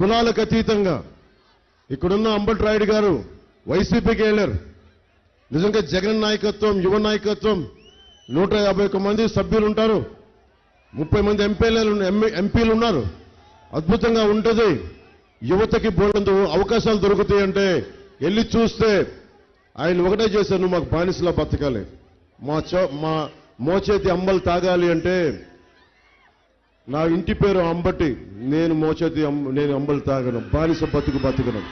కులాలకు అతీతంగా ఇక్కడున్న అంబట్ రాయుడు గారు వైసీపీకి వెళ్ళారు. నిజంగా జగన్ నాయకత్వం యువ నాయకత్వం నూట యాభై ఒక్క మంది సభ్యులు ఉంటారు. ముప్పై మంది ఎంపీలు ఎంపీలు ఉన్నారు. అద్భుతంగా ఉంటుంది. యువతకి బోల్డంత అవకాశాలు దొరుకుతాయి అంటే వెళ్ళి చూస్తే ఆయన ఒకటే చేశారు మాకు బానిసలా బతకాలి. మా చో మా మోచేతి అంబలు తాగాలి అంటే నా ఇంటి పేరు అంబటి నేను మోచేతి నేను అంబలు తాగను బానిస బతుకు బతుకను.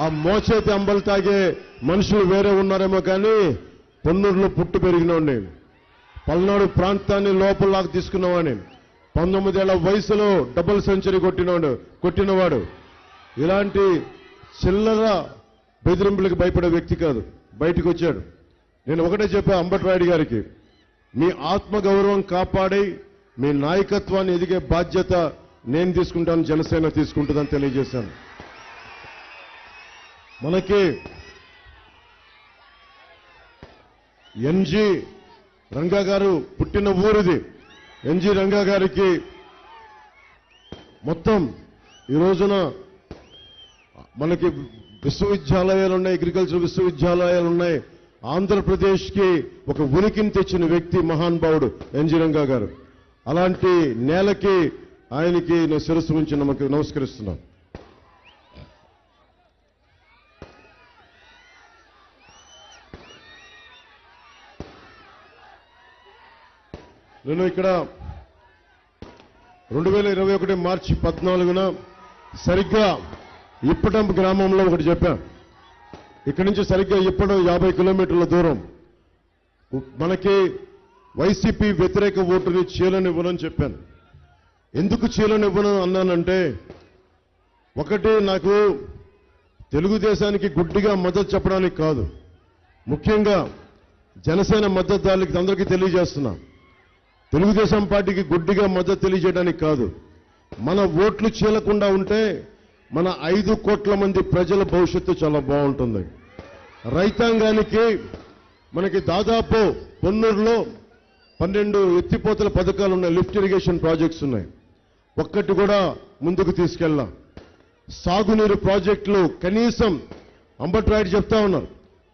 ఆ మోచేతి అంబలు తాగే మనుషులు వేరే ఉన్నారేమో కానీ పొన్నూరులో పుట్టు పెరిగినోడిని. పల్నాడు ప్రాంతాన్ని లోపలలాగా తీసుకున్నవాడిని. పంతొమ్మిదేళ్ళ వయసులో డబుల్ సెంచరీ కొట్టినవాడు కొట్టినవాడు. ఇలాంటి చిల్లర బెదిరింపులకు భయపడే వ్యక్తి కాదు బయటకు వచ్చాడు నేను ఒకటే చెప్పా అంబట్రాయుడు గారికి మీ ఆత్మగౌరవం కాపాడి మీ నాయకత్వాన్ని ఎదిగే బాధ్యత నేను తీసుకుంటాను జనసేన తీసుకుంటుందని తెలియజేశాను. మనకి ఎన్జి రంగా గారు పుట్టిన ఊరిది. ఎన్జి రంగా గారికి మొత్తం ఈ రోజున మనకి విశ్వవిద్యాలయాలు ఉన్నాయి అగ్రికల్చర్ విశ్వవిద్యాలయాలు ఉన్నాయి. ఆంధ్రప్రదేశ్కి ఒక ఉనికిని తెచ్చిన వ్యక్తి మహానుభావుడు ఎన్జి రంగా గారు. అలాంటి నేలకి ఆయనకి నేను శిరస్సు ఉంచి నమకు నమస్కరిస్తున్నాను. నేను ఇక్కడ రెండు వేల ఇరవై ఒకటి మార్చి పద్నాలుగున సరిగ్గా ఇప్పటం గ్రామంలో ఒకటి చెప్పాను ఇక్కడి నుంచి సరిగ్గా ఇప్పటం యాభై కిలోమీటర్ల దూరం. మనకి వైసీపీ వ్యతిరేక ఓటుని చీలనివ్వనని చెప్పాను. ఎందుకు చీలనివ్వను అన్నానంటే ఒకటి నాకు తెలుగుదేశానికి గుడ్డిగా మద్దతు చెప్పడానికి కాదు. ముఖ్యంగా జనసేన మద్దతుదారులకి అందరికీ తెలియజేస్తున్నా. తెలుగుదేశం పార్టీకి గుడ్డిగా మద్దతు తెలియజేయడానికి కాదు. మన ఓట్లు చీలకుండా ఉంటే మన ఐదు కోట్ల మంది ప్రజల భవిష్యత్తు చాలా బాగుంటుంది. రైతాంగానికి మనకి దాదాపు పొన్నూరులో పన్నెండు ఎత్తిపోతల పథకాలు ఉన్నాయి లిఫ్ట్ ఇరిగేషన్ ప్రాజెక్ట్స్ ఉన్నాయి. ఒక్కటి కూడా ముందుకు తీసుకెళ్ళాం. సాగునీరు ప్రాజెక్టులు కనీసం అంబట్రాయుడు చెప్తా ఉన్నారు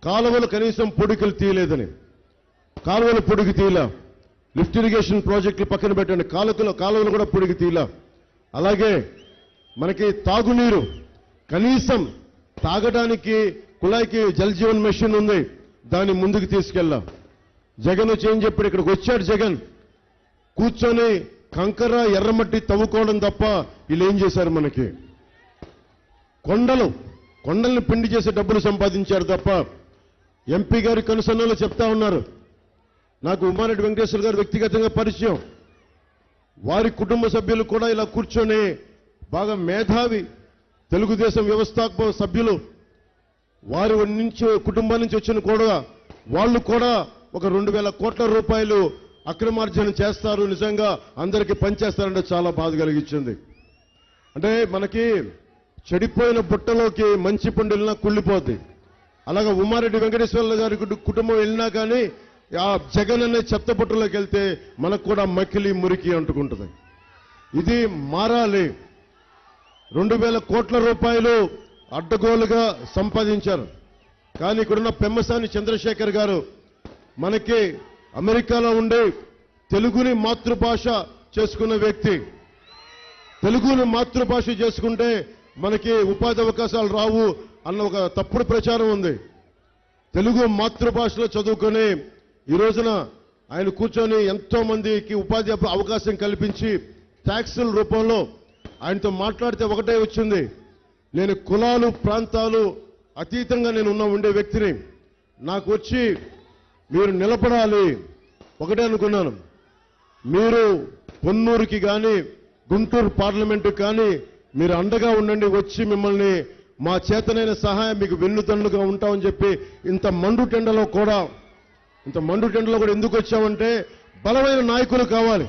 కాలువలు కనీసం పొడికలు తీయలేదని. కాలువలు పొడికి తీయలా. లిఫ్ట్ ఇరిగేషన్ ప్రాజెక్టులు పక్కన పెట్టండి కాలువలు కాలువలు కూడా పొడికి తీయలా. అలాగే మనకి తాగునీరు కనీసం తాగడానికి కుళాయికి జల్ జీవన్ మెషిన్ ఉంది దాన్ని ముందుకు తీసుకెళ్ళాం. జగన్ చేయని చెప్పాడు? ఇక్కడికి వచ్చాడు జగన్. కూర్చొని కంకర ఎర్రమట్టి తవ్వుకోవడం తప్ప వీళ్ళు ఏం చేశారు మనకి? కొండలు. కొండల్ని పిండి చేసే డబ్బులు సంపాదించారు తప్ప ఎంపీ గారి కనుసన్నలు చెప్తా ఉన్నారు. నాకు ఉమారెడ్డి వెంకటేశ్వర గారు వ్యక్తిగతంగా పరిచయం. వారి కుటుంబ సభ్యులు కూడా ఇలా కూర్చొని బాగా మేధావి తెలుగుదేశం వ్యవస్థాపక సభ్యులు. వారి నుంచి కుటుంబం నుంచి వచ్చిన కూడా వాళ్ళు కూడా ఒక రెండు వేల కోట్ల రూపాయలు అక్రమార్జన చేస్తారు నిజంగా అందరికీ పనిచేస్తారంటే చాలా బాధ కలిగించింది. అంటే మనకి చెడిపోయిన బుట్టలోకి మంచి పండు వెళ్ళినా కుళ్ళిపోద్ది. అలాగే ఉమారెడ్డి వెంకటేశ్వర్ల గారి కుటుంబం వెళ్ళినా కానీ ఆ జగన్ అనే చెత్త బుట్టలోకి వెళ్తే మనకు కూడా మకిలి మురికి అంటుకుంటుంది. ఇది మారాలి. రెండు వేల కోట్ల రూపాయలు అడ్డగోలుగా సంపాదించారు. కానీ ఇక్కడున్న పెమ్మసాని చంద్రశేఖర్ గారు మనకి అమెరికాలో ఉండే తెలుగుని మాతృభాష చేసుకున్న వ్యక్తి. తెలుగుని మాతృభాష చేసుకుంటే మనకి ఉపాధి అవకాశాలు రావు అన్న ఒక తప్పుడు ప్రచారం ఉంది. తెలుగు మాతృభాషలో చదువుకొని ఈ రోజున ఆయన కూర్చొని ఎంతో మందికి ఉపాధి అవకాశం కల్పించి ట్యాక్సుల రూపంలో ఆయనతో మాట్లాడితే ఒకటే వచ్చింది. నేను కులాలు ప్రాంతాలు అతీతంగా నేను ఉన్న ఉండే వ్యక్తిని. నాకు వచ్చి మీరు నిలబడాలి. ఒకటే అనుకున్నాను. మీరు పొన్నూరుకి కానీ గుంటూరు పార్లమెంటు కానీ మీరు అండగా ఉండండి వచ్చి మిమ్మల్ని మా చేతనైన సహాయం మీకు వెన్నుతన్నుగా ఉంటామని చెప్పి ఇంత మండు టెండలో కూడా ఇంత మండు టెండలో కూడా ఎందుకు వచ్చామంటే బలమైన నాయకులు కావాలి.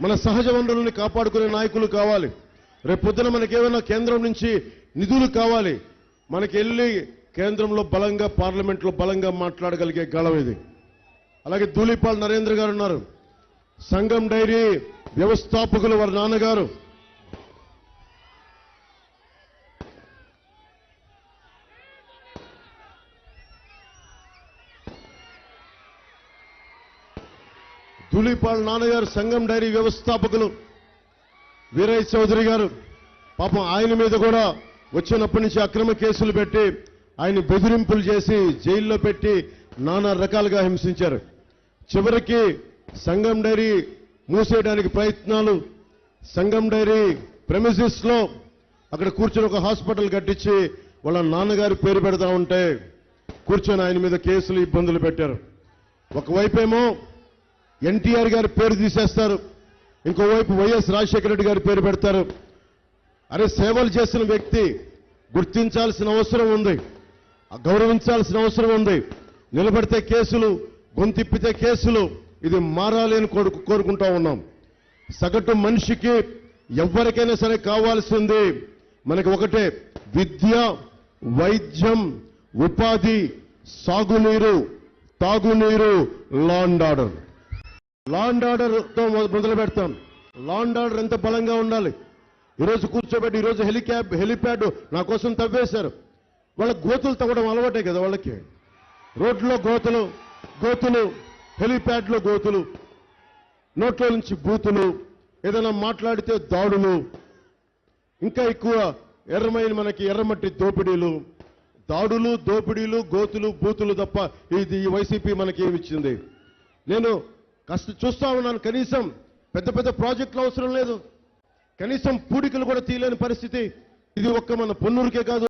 మన సహజ వనరుల్ని కాపాడుకునే నాయకులు కావాలి. రేపు పొద్దున మనకేమైనా కేంద్రం నుంచి నిధులు కావాలి. మనకి వెళ్ళి కేంద్రంలో బలంగా పార్లమెంట్లో బలంగా మాట్లాడగలిగే గళం ఇది. అలాగే దూలిపాల్ నరేంద్ర గారు ఉన్నారు. సంఘం డైరీ వ్యవస్థాపకులు వారి నాన్నగారు. దూలిపాల్ నాన్నగారు సంఘం డైరీ వ్యవస్థాపకులు. వీరయ్య చౌదరి గారు. పాపం ఆయన మీద కూడా వచ్చినప్పటి నుంచి అక్రమ కేసులు పెట్టి ఆయన బెదిరింపులు చేసి జైల్లో పెట్టి నానా రకాలుగా హింసించారు. చివరికి సంఘం డైరీ మూసేయడానికి ప్రయత్నాలు సంఘం డైరీ ప్రెమిసిస్లో అక్కడ కూర్చొని ఒక హాస్పిటల్ కట్టించి వాళ్ళ నాన్నగారి పేరు పెడతా ఉంటే కూర్చొని ఆయన మీద కేసులు ఇబ్బందులు పెట్టారు. ఒకవైపేమో ఎన్టీఆర్ గారి పేరు తీసేస్తారు. ఇంకోవైపు వైఎస్ రాజశేఖర రెడ్డి గారి పేరు పెడతారు. అరే సేవలు చేసిన వ్యక్తి గుర్తించాల్సిన అవసరం ఉంది. గౌరవించాల్సిన అవసరం ఉంది. నిలబడితే కేసులు గొంతిప్పితే కేసులు. ఇది మారాలి అని కోరు కోరుకుంటా ఉన్నాం. సగటు మనిషికి ఎవరికైనా సరే కావాల్సింది మనకి ఒకటే విద్య వైద్యం ఉపాధి సాగునీరు తాగునీరు law and order. Law and order మొదలు పెడతాం. లా అండ్ ఆర్డర్ ఎంత బలంగా ఉండాలి? ఈరోజు కూర్చోబెట్టి ఈరోజు హెలిక్యాబ్ హెలిప్యాడ్ నా కోసం తవ్వేశారు. వాళ్ళ గోతులు తవ్వడం అలవాటే కదా వాళ్ళకి. రోడ్లో గోతులు గోతులు హెలిప్యాడ్లో గోతులు నోట్లో నుంచి బూతులు ఏదైనా మాట్లాడితే దాడులు ఇంకా ఎక్కువ ఎర్రమైన మనకి ఎర్రమట్టి దోపిడీలు. దాడులు దోపిడీలు గోతులు బూతులు తప్ప ఇది ఈ వైసీపీ మనకి ఏమిచ్చింది నేను కష్ట చూస్తా ఉన్నాను కనీసం. పెద్ద పెద్ద ప్రాజెక్టులు అవసరం లేదు. కనీసం పూడికలు కూడా తీయలేని పరిస్థితి. ఇది ఒక్క మన పొన్నూరుకే కాదు.